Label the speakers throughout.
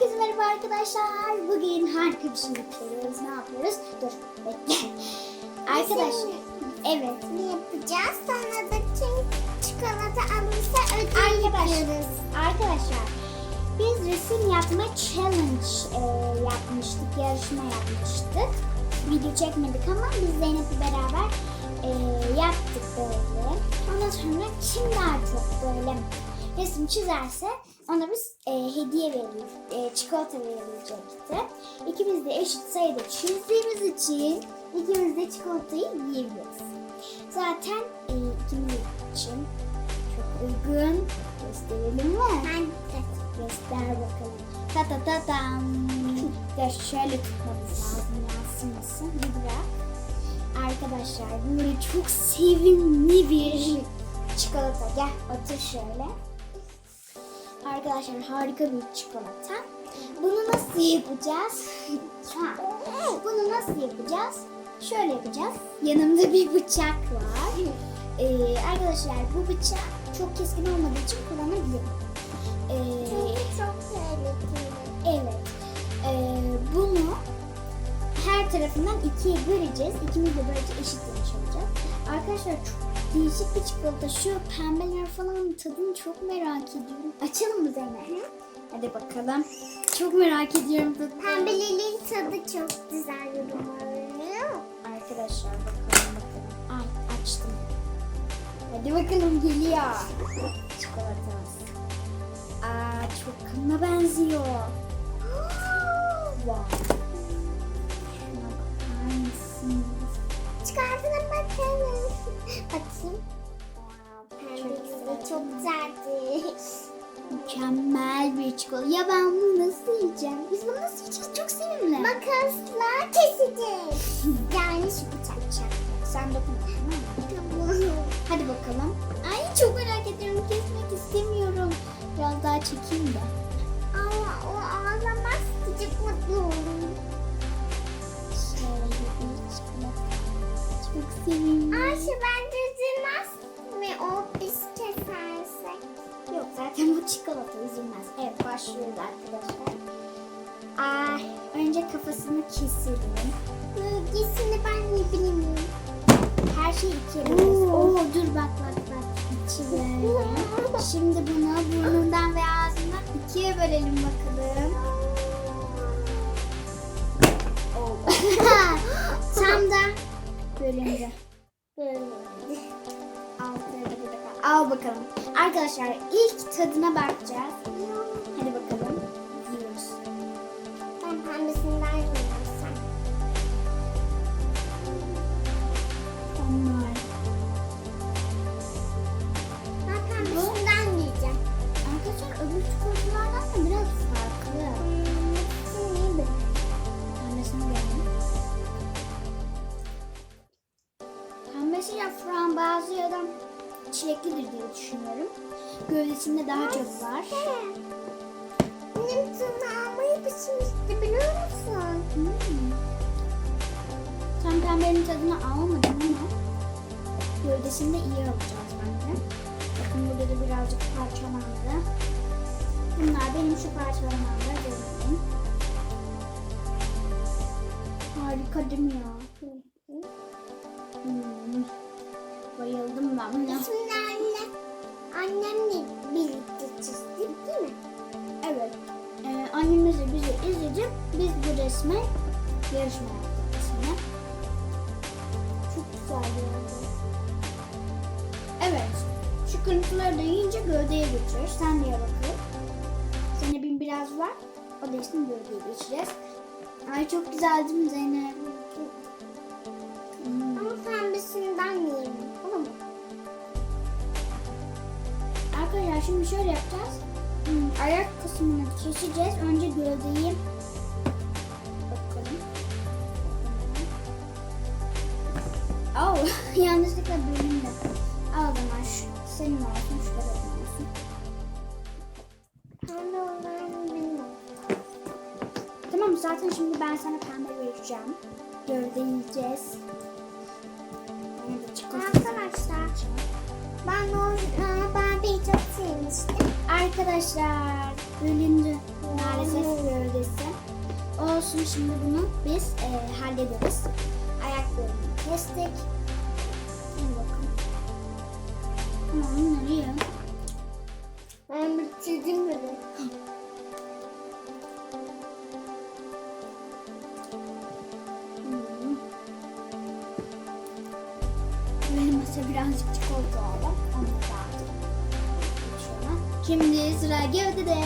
Speaker 1: Herkese merhaba arkadaşlar. Bugün harika bir şey yapıyoruz. Ne yapıyoruz? Dur bekle. Arkadaşlar. Evet.
Speaker 2: Ne yapacağız? Sonra da kim çikolata alırsa ödül yapıyoruz.
Speaker 1: Arkadaşlar. Biz resim yapma challenge e, yapmıştık. Yarışma yapmıştık. Video çekmedik ama biz Zeynep'le beraber e, yaptık böyle. Ondan sonra kim daha çok böyle resim çizerse ona biz e, hediye verilir, e, çikolata verilecekti. İkimiz de eşit sayıda çizdiğimiz için ikimiz de çikolatayı yiyebiliriz. Zaten e, ikimiz için çok uygun. Gösterelim mi?
Speaker 2: Ben.
Speaker 1: Göster bakalım. Ta ta ta tam. Ya şöyle tutmamız lazım yansımasın. Bir bırak. Arkadaşlar böyle çok sevimli bir çikolata. Gel otur şöyle. Arkadaşlar harika bir çikolata. Bunu nasıl yapacağız? Ha, Bunu nasıl yapacağız? Şöyle yapacağız. Yanımda bir bıçak var. Ee, arkadaşlar bu bıçak çok keskin olmadığı için kullanabilirim. Ee,
Speaker 2: Çünkü çok tehlikeli.
Speaker 1: Evet. Ee, bunu her tarafından ikiye böleceğiz. İkimiz de böylece eşit yemiş olacağız. Arkadaşlar çok değişik bir çikolata. Şu pembeler falan tadını çok merak ediyorum. Açalım mı Zeynep? Hadi bakalım. Çok merak ediyorum tadını.
Speaker 2: Pembelerin tadı çok güzel yorumlanıyor.
Speaker 1: Arkadaşlar bakalım bakalım. Ay açtım. Hadi bakalım geliyor. Çikolatamız. Aa çok kanına benziyor. wow. Şuna bakar mısınız?
Speaker 2: Bakayım.
Speaker 1: Wow, çok
Speaker 2: Pembeleri
Speaker 1: güzel.
Speaker 2: çok güzeldi.
Speaker 1: Mükemmel bir çikolata. Ya ben bunu nasıl yiyeceğim? Biz bunu nasıl yiyeceğiz? Çok sevimli.
Speaker 2: Makasla keseceğiz. Yani şu bıçak.
Speaker 1: sen dokunma tamam. Hadi bakalım. Ay çok merak ediyorum. Kesmek istemiyorum. Biraz daha çekeyim de.
Speaker 2: Ama o ağlamaz. Çok mutlu olur.
Speaker 1: Şöyle bir çikolata. Çok sevimli.
Speaker 2: Ayşe bence
Speaker 1: çikolata üzülmez. Evet başlıyoruz arkadaşlar. Aa, önce kafasını keselim.
Speaker 2: Gitsin ben yiyebilir miyim?
Speaker 1: Her şeyi ikiye böleceğiz.
Speaker 2: Oo.
Speaker 1: Dur bak bak bak. İçi. Şimdi bunu burnundan ve ağzından ikiye bölelim bakalım. Tam da bölündü. Kal- Al bakalım. Arkadaşlar ilk tadına bakacağız. Hadi bakalım. Yiyoruz.
Speaker 2: Ben pembesinden yiyorsam.
Speaker 1: Onlar.
Speaker 2: Ben pembesinden yiyeceğim.
Speaker 1: Arkadaşlar öbür çikolatalardan da biraz farklı.
Speaker 2: Hmm, iyi.
Speaker 1: Pembesini frambuazlı ya da çileklidir diye düşünüyorum. Gövdesinde daha çok var.
Speaker 2: Benim tırnağımı yapışmıştı biliyor musun?
Speaker 1: Hmm. Sen pembenin tadını almadın ama gövdesinde iyi alacağız bence. Bakın burada da birazcık. Bunlar resme yarışma resmine. Çok güzel bir oldu. Evet. Şu kırıntıları da yiyince gövdeye geçiyor. Sen de ye bakalım. Zeynep'in biraz var. O da işte gövdeye geçeceğiz. Ay çok güzel değil mi Zeynep? Hmm.
Speaker 2: Ama pembesinden yiyelim. Olur mu?
Speaker 1: Arkadaşlar şimdi şöyle yapacağız. Hmm, ayak kısmını keseceğiz. Önce gövdeyi Oh, yanlışlıkla bölündü. Al o zaman şu senin olsun, şu da benim olsun.
Speaker 2: Pembe olan benim olsun.
Speaker 1: Tamam zaten şimdi ben sana pembe vereceğim. Gövde yiyeceğiz.
Speaker 2: Arkadaşlar ben o Barbie'yi çok sevmiştim.
Speaker 1: Arkadaşlar bölündü. Maalesef olsun şimdi bunu biz e, hallederiz. Ayaklarını kestik. Hadi bakalım. Tamam bunları yiyin.
Speaker 2: Ben bitirdim bile.
Speaker 1: Hmm. Benim masa birazcık çikolata aldım. Onu da. Şöyle. Şimdi sıra gövdede.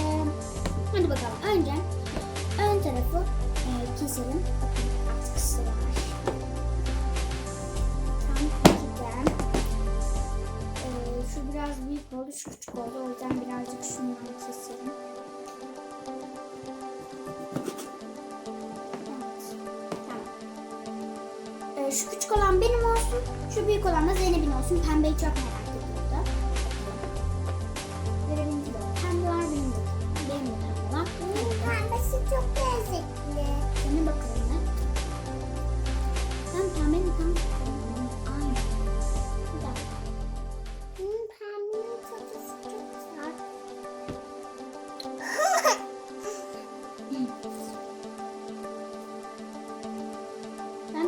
Speaker 1: Hadi bakalım. Önce ön tarafı e, keselim. Küçük oldu. O yüzden birazcık şundan keselim. Evet. Tamam. Ee, şu küçük olan benim olsun. Şu büyük olan da Zeynep'in olsun. Pembeyi çok merak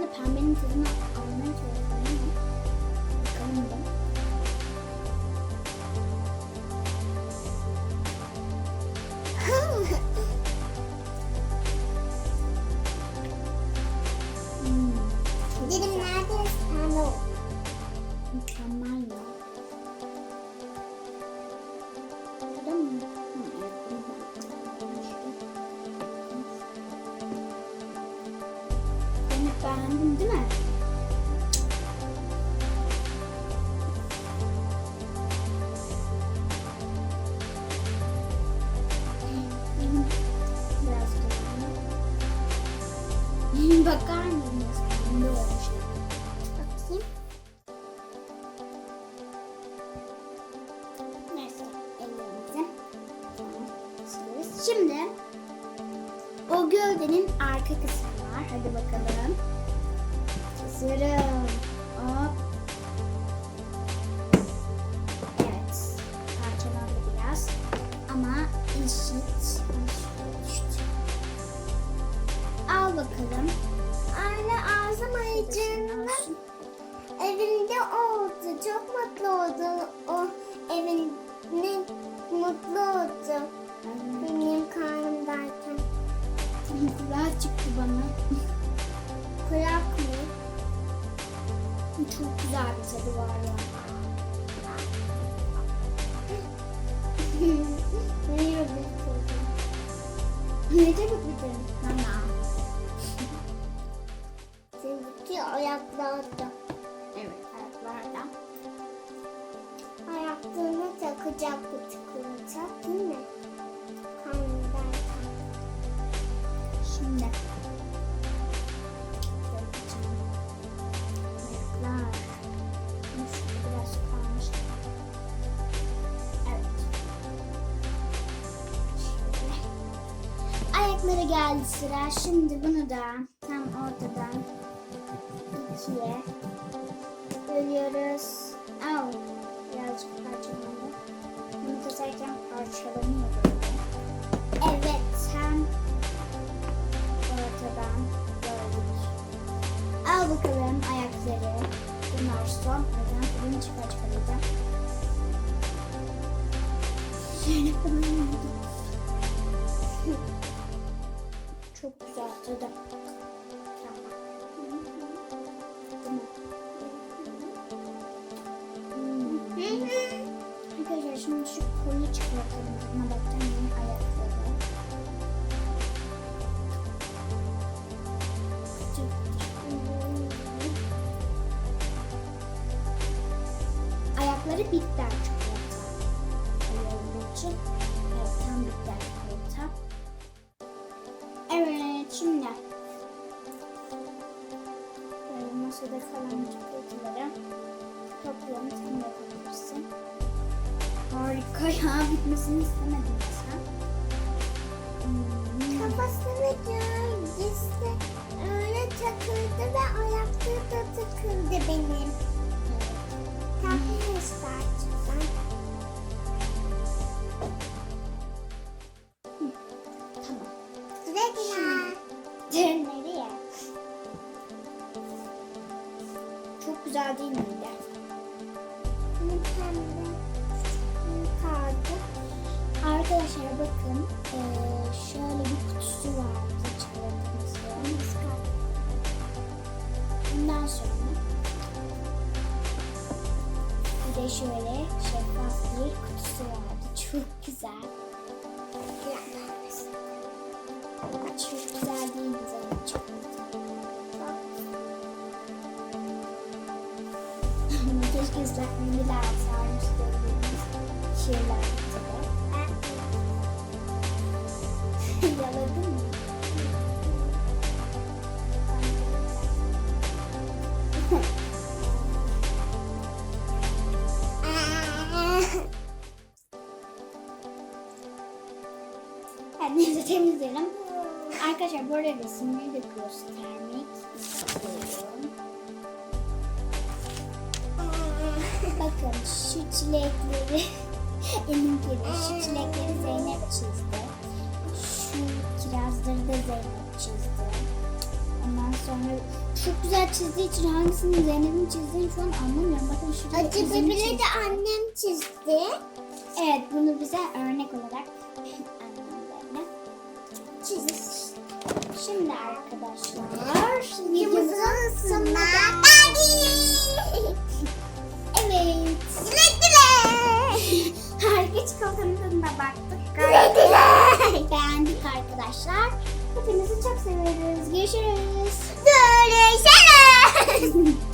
Speaker 1: Ben de pembenin tadını almaya çalışıyorum. Bakalım bir. Hmm, beğendin değil mi? Olmuş? Sileriz. Şimdi o gövdenin arka kısmı var. Hadi bakalım. Hazırım. Hop. Evet. Parçalandı biraz. Ama eşit. Al bakalım.
Speaker 2: Anne ağzım.
Speaker 1: Olsun.
Speaker 2: Evinde oldu. Çok mutlu oldu. O evinde mutlu oldu. Benim karnımdayken.
Speaker 1: Kulağı çıktı bana.
Speaker 2: Kurak mı?
Speaker 1: Çok güzel bir tadı var ya.
Speaker 2: Ne yiyordun?
Speaker 1: Ne bitirdin? Nana.
Speaker 2: Seninki ayaklarda.
Speaker 1: Evet, ayaklarda.
Speaker 2: Ayaklarına takacak bu çikolata değil mi? Karnındayken.
Speaker 1: Şimdi. Geldi sıra. Şimdi bunu da tam ortadan ikiye bölüyoruz. Au, birazcık parçalandı. Bunu keserken parçalanıyor. Evet, hem ortadan böldük. Al bakalım ayakları. Bunlar son. O yüzden bunu çıkar çıkaracağım. Şöyle falan oldu. Ayakları bitter çikolata. Olduğu için evet, tam bitter çikolata. Evet şimdi böyle masada kalan çikolataları toplayalım. Sen de yapabilirsin. Harika ya bitmesini istemedim sen. Hmm.
Speaker 2: Kafasını gizli öyle takıldı ve ayakları da takıldı benim. Çok güzel
Speaker 1: değil
Speaker 2: miydi? Mükemmel.
Speaker 1: Kaldı. Arkadaşlar bakın şöyle bir kutusu vardı çikolatamızın. Bundan sonra bir de şöyle şeffaf bir kutusu vardı. Çok güzel. Çok güzel değil mi? Çok güzel. Keşke ıslak mendiller sarmış gördüğümüz Böyle resimleri de göstermek istiyorum. Bakın şu çilekleri elimkide şu çilekleri Zeynep çizdi. Şu kirazları da Zeynep çizdi. Ondan sonra çok güzel çizdiği için hangisini Zeynep'in çizdiğini şu an anlamıyorum. Bakın şurada
Speaker 2: Acı
Speaker 1: çizdi.
Speaker 2: de annem çizdi.
Speaker 1: Evet bunu bize örnek olarak annemlerine
Speaker 2: Çizmiş.
Speaker 1: Şimdi arkadaşlar
Speaker 2: Videomuzun sonuna
Speaker 1: Evet.
Speaker 2: Güle güle.
Speaker 1: Harika çikolatanın baktık.
Speaker 2: Güle güle.
Speaker 1: Beğendik arkadaşlar. Hepinizi çok seviyoruz. Görüşürüz.
Speaker 2: Görüşürüz.